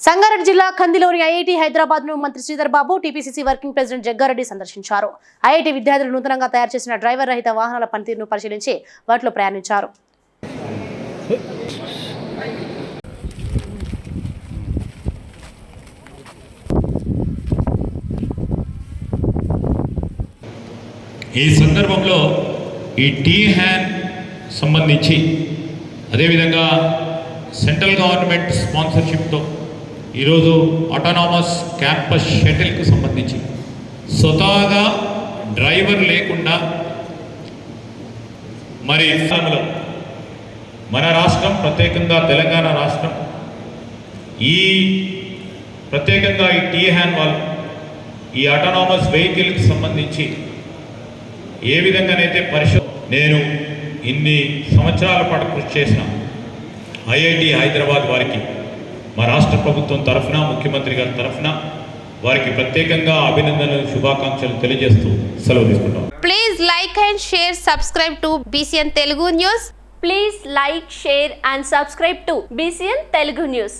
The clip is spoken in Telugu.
సంగారెడ్డి జిల్లా కందిలోని ఐఐటి హైదరాబాద్ను మంత్రి Sridhar Babu TPCC working president Jagga Reddy సందర్శించారు. ఐఐటి విద్యార్థులు నూతనంగా తయారు చేసిన డ్రైవర్ రహిత వాహనాల పనితీరును పరిశీలించి వాటిలో ప్రయాణించారు. ఈ సందర్భంలో ఈ టీ హ్యాన్ సంబంధించి అదేవిధంగా సెంట్రల్ గవర్నమెంట్ స్పాన్సర్షిప్తో ఈరోజు ఆటోనామస్ క్యాంపస్ షటిల్కి సంబంధించి స్వతహాగా డ్రైవర్ లేకుండా మరి ఇస్లాంలో మన రాష్ట్రం ప్రత్యేకంగా తెలంగాణ రాష్ట్రం ఈ ప్రత్యేకంగా ఈ టీ హ్యాండ్ వాళ్ళు ఈ ఆటోనామస్ వెహికల్కి సంబంధించి ఏ విధంగానైతే పరిశో నేను ఇన్ని సంవత్సరాల పాటు కృషి చేసిన ఐఐటి హైదరాబాద్ వారికి మా రాష్ట్ర ప్రభుత్వం తరఫున ముఖ్యమంత్రి గారి తరఫున వారికి ప్రత్యేకంగా అభినందనలు శుభాకాంక్షలు తెలియజేస్తూ సెలవు తీసుకుంటాం. Please like and share subscribe to BCN Telugu news please like share and subscribe to BCN Telugu news